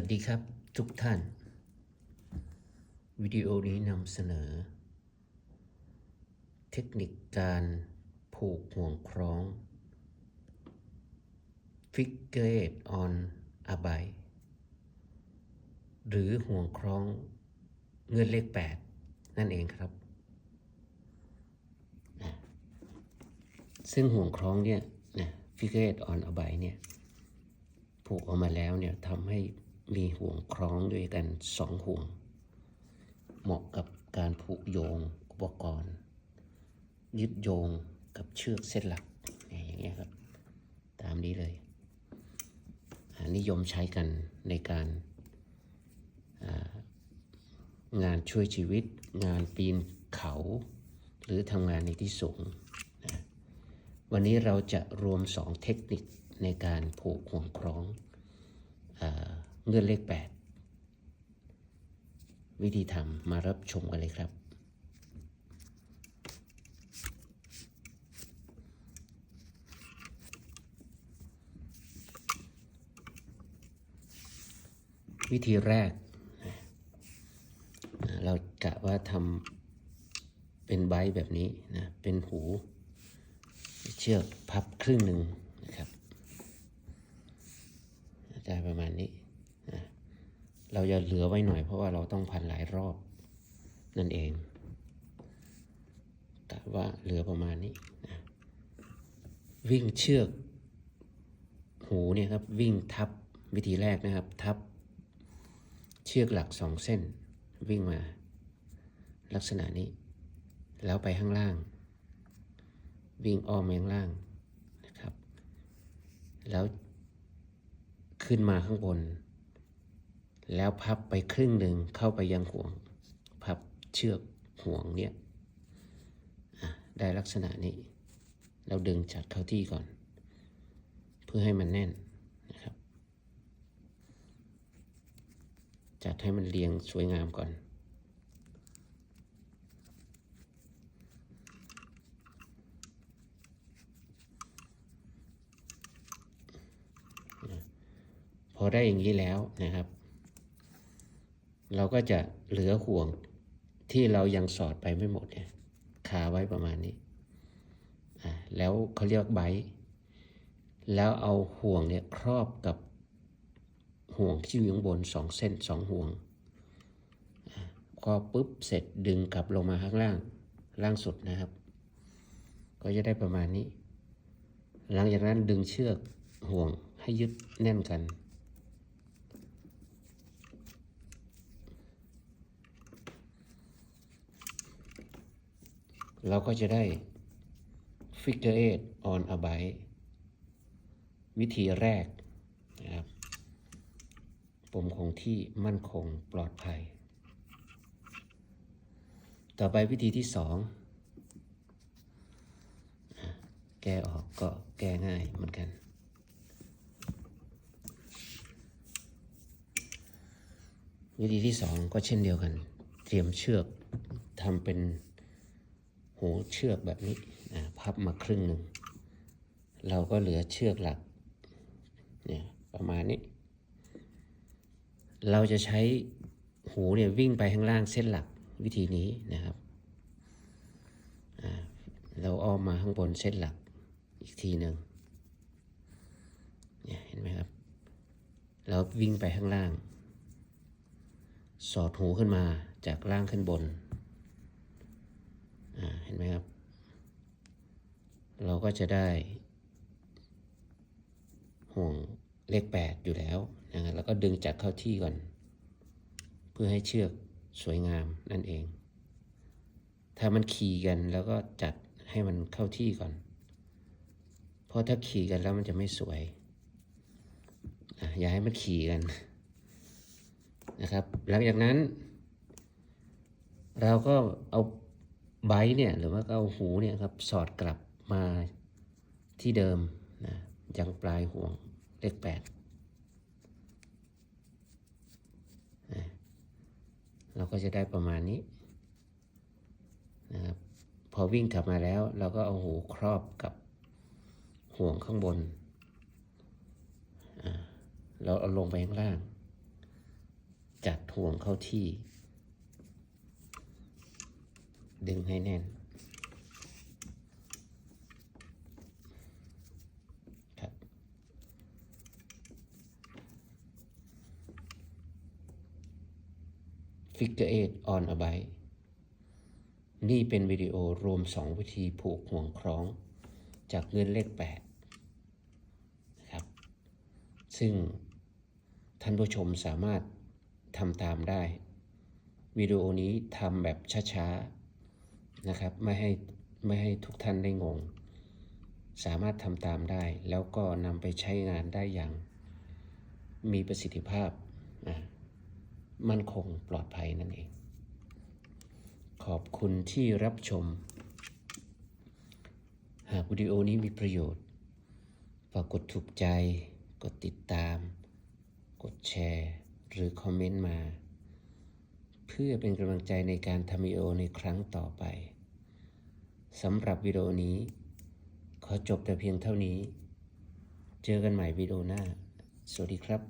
สวัสดีครับทุกท่าน วิดีโอนี้นำเสนอ เทคนิคการผูกห่วงคล้อง Figure on a b i หรือห่วงคล้องเงื่อนเลข 8 นั่นเองครับ ซึ่งห่วงคล้องเนี่ยนะ Figure on a b i เนี่ย ผูกออกมาแล้วเนี่ยทำให้ มีห่วงคล้องด้วยกันสองห่วง เหมาะกับการผูกโยงอุปกรณ์ ยึดโยงกับเชือกเส้นหลักอย่างเงี้ยครับ ตามนี้เลยอ่านิยมใช้กันในการงานช่วยชีวิต งานปีนเขา หรือทำงานในที่สูงนะวันนี้เราจะรวมสองเทคนิคในการผูกห่วงคล้องอ เงื่อนเลข 8 วิธีทำมารับชมกันเลยครับ วิธีแรก เรากะว่าทำเป็นใบแบบนี้นะ เป็นหู เชือกพับครึ่งหนึ่งนะครับได้ประมาณนี้ เราจะเหลือไว้หน่อยเพราะว่าเราต้องพันหลายรอบ นั่นเองกะว่าเหลือประมาณนี้นะวิ่งเชือกหูเนี่ยครับวิ่งทับวิธีแรกนะครับ ทับ เชือกหลักสองเส้น วิ่งมา ลักษณะนี้ แล้วไปข้างล่าง วิ่งอ้อมไปข้างล่างนะครับ แล้วขึ้นมาข้างบน แล้วพับไปครึ่งหนึ่งเข้าไปยังห่วง พับเชือกห่วงเนี่ยได้ลักษณะนี้ เราดึงจัดเข้าที่ก่อน เพื่อให้มันแน่นนะครับ จัดให้มันเรียงสวยงามก่อนพอได้อย่างนี้แล้วนะครับ เราก็จะเหลือห่วงที่เรายังสอดไปไม่หมดเนี่ยคาไว้ประมาณนี้อ่าแล้วเขาเรียกไบต์แล้วเอาห่วงเนี่ยครอบกับห่วงที่อยู่ข้างบนสองเส้นสองห่วงครอบปุ๊บเสร็จดึงกลับลงมาข้างล่างล่างสุดนะครับ ก็จะได้ประมาณนี้ หลังจากนั้นดึงเชือกห่วงให้ยึดแน่นกัน เราก็จะได้ figure eight on a bike วิธีแรกนะครับปมคงที่มั่นคงปลอดภัย ต่อไปวิธีที่สองแก้ออกก็แก้ง่ายเหมือนกันวิธีที่สองก็เช่นเดียวกัน เตรียมเชือกทำเป็น หูเชือกแบบนี้พับมาครึ่งหนึ่ง เราก็เหลือเชือกหลักเนี่ยประมาณนี้ เราจะใช้หูเนี่ยวิ่งไปข้างล่างเส้นหลักวิธีนี้นะครับ เราอ้อมมาข้างบนเส้นหลักอีกทีหนึ่งเนี่ยเห็นไหมครับ เราวิ่งไปข้างล่าง สอดหูขึ้นมาจากล่างขึ้นบน เห็นไหมครับ เราก็จะได้ ห่วงเลขแปดอยู่แล้วนะแล้วก็ดึงจัดเข้าที่ก่อน เพื่อให้เชือกสวยงามนั่นเอง ถ้ามันขี่กันแล้วก็จัดให้มันเข้าที่ก่อน เพราะถ้าขี่กันแล้วมันจะไม่สวยออย่าให้มันขี่กันนะครับ หลังจากนั้น เราก็เอา ไบต์เนี่ยหรือว่าเอาหูเนี่ยครับสอดกลับมาที่เดิมนะยังปลายห่วงเลขแปดนะเราก็จะได้ประมาณนี้นะครับพอวิ่งกลับมาแล้วเราก็เอาหูครอบกับห่วงข้างบนอ่าเราเอาลงไปข้างล่างห่วงเข้าที่ ดึงให้แน่นครับ Figure 8 on a bike นี่เป็นวิดีโอรวม 2 วิธีผูกห่วงคล้อง จากเงินเลข8นะครับ ซึ่งท่านผู้ชมสามารถทำตามได้ วิดีโอนี้ทำแบบช้า ๆ นะครับ ไม่ให้ไม่ให้ทุกท่านได้งง สามารถทำตามได้ แล้วก็นำไปใช้งานได้อย่าง มีประสิทธิภาพอะมั่นคงปลอดภัยนั่นเอง ขอบคุณที่รับชม หากวิดีโอนี้มีประโยชน์ฝากกดถูกใจ กดติดตาม กดแชร์ หรือคอมเมนต์มา เพื่อเป็นกำลังใจในการทำวิดีโอในครั้งต่อไปสำหรับวิดีโอนี้ ขอจบแต่เพียงเท่านี้ เจอกันใหม่วิดีโอหน้า สวัสดีครับ